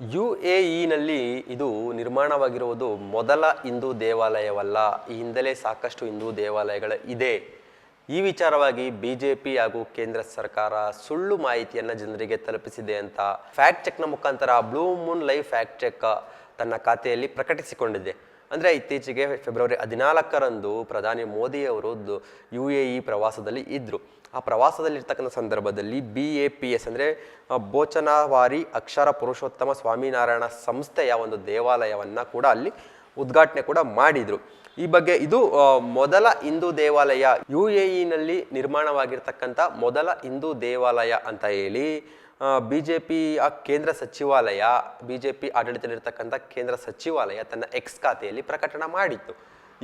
U A ಇನಲ್ಲಿ ಇದು ನಿರ್ಮಾಣವಾಗಿರುವುದು ಮೊದಲ ಹಿಂದೂ ದೇವಾಲಯವಲ್ಲ. ಈ ಹಿಂದಲೇ ಸಾಕಷ್ಟು ಹಿಂದೂ ದೇವಾಲಯಗಳು ಇದೆ. ಈ ವಿಚಾರವಾಗಿ ಬಿ ಜೆ ಪಿ ಹಾಗೂ ಕೇಂದ್ರ ಸರ್ಕಾರ ಸುಳ್ಳು ಮಾಹಿತಿಯನ್ನು ಜನರಿಗೆ ತಲುಪಿಸಿದೆ ಅಂತ ಫ್ಯಾಕ್ಟ್ ಚೆಕ್ನ ಮುಖಾಂತರ blue moon live fact check ತನ್ನ ಖಾತೆಯಲ್ಲಿ ಪ್ರಕಟಿಸಿಕೊಂಡಿದೆ. ಅಂದರೆ ಇತ್ತೀಚೆಗೆ ಫೆಬ್ರವರಿ ಹದಿನಾಲ್ಕರಂದು ಪ್ರಧಾನಿ ಮೋದಿಯವರು ಯು ಎ ಇ ಪ್ರವಾಸದಲ್ಲಿ ಇದ್ದರು ಆ ಪ್ರವಾಸದಲ್ಲಿರ್ತಕ್ಕಂಥ ಸಂದರ್ಭದಲ್ಲಿ ಬಿ ಎ ಪಿ ಎಸ್ ಅಂದರೆ ಬೋಚನವಾರಿ ಅಕ್ಷರ ಪುರುಷೋತ್ತಮ ಸ್ವಾಮಿನಾರಾಯಣ ಸಂಸ್ಥೆಯ ಒಂದು ದೇವಾಲಯವನ್ನು ಕೂಡ ಅಲ್ಲಿ ಉದ್ಘಾಟನೆ ಕೂಡ ಮಾಡಿದರು. ಈ ಬಗ್ಗೆ ಇದು ಮೊದಲ ಹಿಂದೂ ದೇವಾಲಯ ಯು ಎ ಇನಲ್ಲಿ ನಿರ್ಮಾಣವಾಗಿರ್ತಕ್ಕಂಥ ಮೊದಲ ಹಿಂದೂ ದೇವಾಲಯ ಅಂತ ಹೇಳಿ ಬಿ ಜೆ ಪಿಯ ಕೇಂದ್ರ ಸಚಿವಾಲಯ ಬಿ ಜೆ ಪಿ ಆಡಳಿತದಲ್ಲಿರ್ತಕ್ಕಂಥ ಕೇಂದ್ರ ಸಚಿವಾಲಯ ತನ್ನ ಎಕ್ಸ್ ಖಾತೆಯಲ್ಲಿ ಪ್ರಕಟಣ ಮಾಡಿತ್ತು.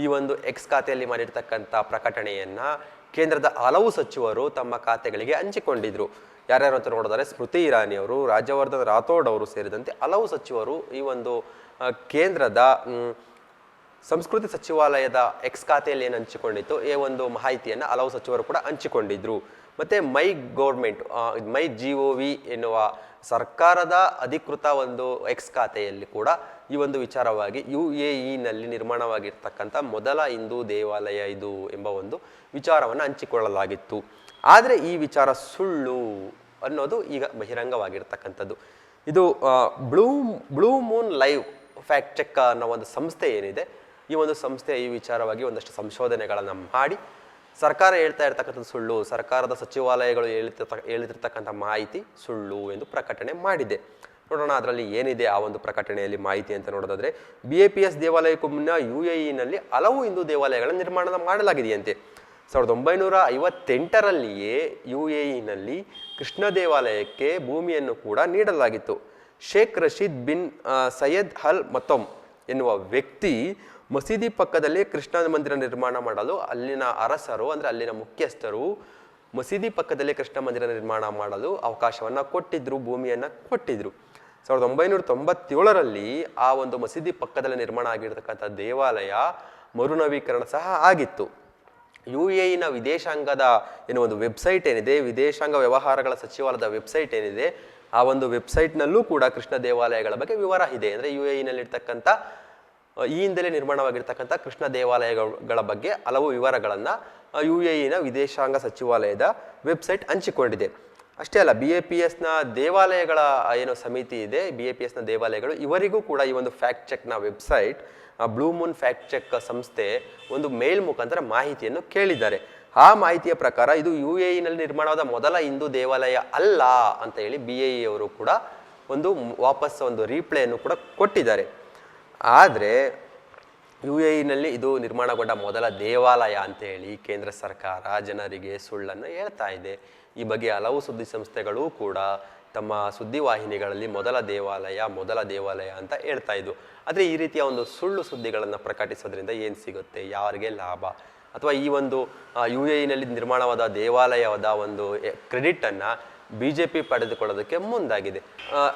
ಈ ಒಂದು ಎಕ್ಸ್ ಖಾತೆಯಲ್ಲಿ ಮಾಡಿರ್ತಕ್ಕಂಥ ಪ್ರಕಟಣೆಯನ್ನು ಕೇಂದ್ರದ ಹಲವು ಸಚಿವರು ತಮ್ಮ ಖಾತೆಗಳಿಗೆ ಹಂಚಿಕೊಂಡಿದ್ರು. ಯಾರ್ಯಾರು ಅಂತ ನೋಡಿದರೆ ಸ್ಮೃತಿ ಇರಾನಿ ಅವರು, ರಾಜ್ಯವರ್ಧನ್ ರಾಥೋಡ್ ಅವರು ಸೇರಿದಂತೆ ಹಲವು ಸಚಿವರು ಈ ಒಂದು ಕೇಂದ್ರದ ಸಂಸ್ಕೃತಿ ಸಚಿವಾಲಯದ ಎಕ್ಸ್ ಖಾತೆಯಲ್ಲಿ ಏನು ಹಂಚಿಕೊಂಡಿತ್ತು? ಈ ಒಂದು ಮಾಹಿತಿಯನ್ನು ಹಲವು ಸಚಿವರು ಕೂಡ ಹಂಚಿಕೊಂಡಿದ್ದರು ಮತ್ತು my government my G O V ಎನ್ನುವ ಸರ್ಕಾರದ ಅಧಿಕೃತ ಒಂದು ಎಕ್ಸ್ ಖಾತೆಯಲ್ಲಿ ಕೂಡ ಈ ಒಂದು ವಿಚಾರವಾಗಿ ಯು ಎ ಇನಲ್ಲಿ ನಿರ್ಮಾಣವಾಗಿರ್ತಕ್ಕಂಥ ಮೊದಲ ಹಿಂದೂ ದೇವಾಲಯ ಇದು ಎಂಬ ಒಂದು ವಿಚಾರವನ್ನು ಹಂಚಿಕೊಳ್ಳಲಾಗಿತ್ತು. ಆದರೆ ಈ ವಿಚಾರ ಸುಳ್ಳು ಅನ್ನೋದು ಈಗ ಬಹಿರಂಗವಾಗಿರ್ತಕ್ಕಂಥದ್ದು. ಇದು blue blue moon live fact check ಅನ್ನೋ ಒಂದು ಸಂಸ್ಥೆ ಏನಿದೆ ಈ ಒಂದು ಸಂಸ್ಥೆ ಈ ವಿಚಾರವಾಗಿ ಒಂದಷ್ಟು ಸಂಶೋಧನೆಗಳನ್ನು ಮಾಡಿ ಸರ್ಕಾರ ಹೇಳ್ತಾ ಇರ್ತಕ್ಕಂಥದ್ದು ಸುಳ್ಳು, ಸರ್ಕಾರದ ಸಚಿವಾಲಯಗಳು ಹೇಳ್ತಿರ್ತ ಹೇಳ್ತಿರ್ತಕ್ಕಂಥ ಮಾಹಿತಿ ಸುಳ್ಳು ಎಂದು ಪ್ರಕಟಣೆ ಮಾಡಿದೆ. ನೋಡೋಣ ಅದರಲ್ಲಿ ಏನಿದೆ ಆ ಒಂದು ಪ್ರಕಟಣೆಯಲ್ಲಿ ಮಾಹಿತಿ ಅಂತ ನೋಡೋದಾದರೆ ಬಿ ಎ ಪಿ ಎಸ್ ದೇವಾಲಯಕ್ಕೂ ಮುನ್ನ ಯು ಎ ಇನಲ್ಲಿ ಹಲವು ಹಿಂದೂ ದೇವಾಲಯಗಳ ನಿರ್ಮಾಣ ಮಾಡಲಾಗಿದೆಯಂತೆ. ಸಾವಿರದ ಒಂಬೈನೂರ ಐವತ್ತೆಂಟರಲ್ಲಿಯೇ ಯು ಎ ಇನಲ್ಲಿ ಕೃಷ್ಣ ದೇವಾಲಯಕ್ಕೆ ಭೂಮಿಯನ್ನು ಕೂಡ ನೀಡಲಾಗಿತ್ತು. ಶೇಖ್ ರಶೀದ್ ಬಿನ್ ಸೈಯದ್ ಅಲ್ ಮತೊಮ್ ಎನ್ನುವ ವ್ಯಕ್ತಿ ಮಸೀದಿ ಪಕ್ಕದಲ್ಲಿ ಕೃಷ್ಣ ಮಂದಿರ ನಿರ್ಮಾಣ ಮಾಡಲು ಅಲ್ಲಿನ ಅರಸರು, ಅಂದರೆ ಅಲ್ಲಿನ ಮುಖ್ಯಸ್ಥರು ಮಸೀದಿ ಪಕ್ಕದಲ್ಲಿ ಕೃಷ್ಣ ಮಂದಿರ ನಿರ್ಮಾಣ ಮಾಡಲು ಅವಕಾಶವನ್ನು ಕೊಟ್ಟಿದ್ರು, ಭೂಮಿಯನ್ನು ಕೊಟ್ಟಿದ್ರು. ಸಾವಿರದ ಒಂಬೈನೂರ ತೊಂಬತ್ತೇಳರಲ್ಲಿ ಆ ಒಂದು ಮಸೀದಿ ಪಕ್ಕದಲ್ಲಿ ನಿರ್ಮಾಣ ಆಗಿರ್ತಕ್ಕಂಥ ದೇವಾಲಯ ಮರುನವೀಕರಣ ಸಹ ಆಗಿತ್ತು. ಯು ಎ ಇನ ವಿದೇಶಾಂಗದ ಏನೋ ಒಂದು ವೆಬ್ಸೈಟ್ ಏನಿದೆ, ವಿದೇಶಾಂಗ ವ್ಯವಹಾರಗಳ ಸಚಿವಾಲಯದ ವೆಬ್ಸೈಟ್ ಏನಿದೆ ಆ ಒಂದು ವೆಬ್ಸೈಟ್ನಲ್ಲೂ ಕೂಡ ಕೃಷ್ಣ ದೇವಾಲಯಗಳ ಬಗ್ಗೆ ವಿವರ ಇದೆ. ಅಂದರೆ ಯು ಎ ಇನಲ್ಲಿರ್ತಕ್ಕಂಥ ಈ ಹಿಂದಲೇ ನಿರ್ಮಾಣವಾಗಿರ್ತಕ್ಕಂಥ ಕೃಷ್ಣ ದೇವಾಲಯಗಳ ಬಗ್ಗೆ ಹಲವು ವಿವರಗಳನ್ನು ಯು ಎ ಇನ ವಿದೇಶಾಂಗ ಸಚಿವಾಲಯದ ವೆಬ್ಸೈಟ್ ಹಂಚಿಕೊಂಡಿದೆ. ಅಷ್ಟೇ ಅಲ್ಲ, ಬಿ ಎ ಪಿ ಎಸ್ನ ದೇವಾಲಯಗಳ ಏನು ಸಮಿತಿ ಇದೆ, ಬಿ ಎ ಪಿ ಎಸ್ನ ದೇವಾಲಯಗಳು, ಇವರಿಗೂ ಕೂಡ ಈ ಒಂದು ಫ್ಯಾಕ್ಟ್ ಚೆಕ್ನ website blue moon fact check ಸಂಸ್ಥೆ ಒಂದು ಮೇಲ್ ಮುಖಾಂತರ ಮಾಹಿತಿಯನ್ನು ಕೇಳಿದ್ದಾರೆ. ಆ ಮಾಹಿತಿಯ ಪ್ರಕಾರ ಇದು ಯು ಎ ಇನಲ್ಲಿ ನಿರ್ಮಾಣವಾದ ಮೊದಲ ಹಿಂದೂ ದೇವಾಲಯ ಅಲ್ಲ ಅಂತ ಹೇಳಿ ಬಿ ಎ ಇ ಅವರು ಕೂಡ ಒಂದು ವಾಪಸ್ ಒಂದು ರೀಪ್ಲೇಯನ್ನು ಕೂಡ ಕೊಟ್ಟಿದ್ದಾರೆ. ಆದರೆ ಯು ಎ ಇನಲ್ಲಿ ಇದು ನಿರ್ಮಾಣಗೊಂಡ ಮೊದಲ ದೇವಾಲಯ ಅಂತ ಹೇಳಿ ಕೇಂದ್ರ ಸರ್ಕಾರ ಜನರಿಗೆ ಸುಳ್ಳನ್ನು ಹೇಳ್ತಾ ಇದೆ. ಈ ಬಗ್ಗೆ ಹಲವು ಸುದ್ದಿ ಸಂಸ್ಥೆಗಳು ಕೂಡ ತಮ್ಮ ಸುದ್ದಿವಾಹಿನಿಗಳಲ್ಲಿ ಮೊದಲ ದೇವಾಲಯ ಮೊದಲ ದೇವಾಲಯ ಅಂತ ಹೇಳ್ತಾ ಇದ್ವು. ಆದರೆ ಈ ರೀತಿಯ ಒಂದು ಸುಳ್ಳು ಸುದ್ದಿಗಳನ್ನು ಪ್ರಕಟಿಸೋದ್ರಿಂದ ಏನು ಸಿಗುತ್ತೆ? ಯಾರಿಗೆ ಲಾಭ? ಅಥವಾ ಈ ಒಂದು ಯು ಎ ಇನಲ್ಲಿ ನಿರ್ಮಾಣವಾದ ದೇವಾಲಯದ ಒಂದು ಕ್ರೆಡಿಟನ್ನು ಬಿ ಜೆ ಪಿ ಪಡೆದುಕೊಳ್ಳೋದಕ್ಕೆ ಮುಂದಾಗಿದೆ.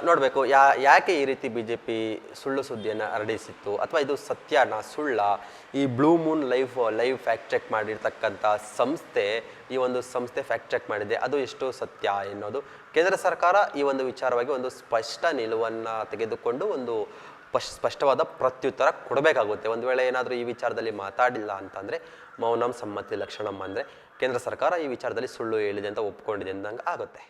ನೋಡಬೇಕು, ಯಾ, ಯಾಕೆ ಈ ರೀತಿ ಬಿ ಜೆ ಪಿ ಸುಳ್ಳು ಸುದ್ದಿಯನ್ನು ಹರಡಿಸಿತ್ತು? ಅಥವಾ ಇದು ಸತ್ಯನ, ಸುಳ್ಳ? ಈ blue moon life live fact check ಮಾಡಿರ್ತಕ್ಕಂಥ ಸಂಸ್ಥೆ, ಈ ಒಂದು ಸಂಸ್ಥೆ ಫ್ಯಾಕ್ಟ್ ಚೆಕ್ ಮಾಡಿದೆ, ಅದು ಎಷ್ಟು ಸತ್ಯ ಎನ್ನೋದು ಕೇಂದ್ರ ಸರ್ಕಾರ ಈ ಒಂದು ವಿಚಾರವಾಗಿ ಒಂದು ಸ್ಪಷ್ಟ ನಿಲುವನ್ನು ತೆಗೆದುಕೊಂಡು ಒಂದು ಪಶ್ ಸ್ಪಷ್ಟವಾದ ಪ್ರತ್ಯುತ್ತರ ಕೊಡಬೇಕಾಗುತ್ತೆ. ಒಂದು ವೇಳೆ ಏನಾದರೂ ಈ ವಿಚಾರದಲ್ಲಿ ಮಾತಾಡಿಲ್ಲ ಅಂತಂದರೆ, ಮೌನಂ ಸಮ್ಮತಿ ಲಕ್ಷಣಂ ಅಂದರೆ, ಕೇಂದ್ರ ಸರ್ಕಾರ ಈ ವಿಚಾರದಲ್ಲಿ ಸುಳ್ಳು ಹೇಳಿದೆ ಅಂತ ಒಪ್ಕೊಂಡಿದೆ ಅಂದಂಗೆ ಆಗುತ್ತೆ.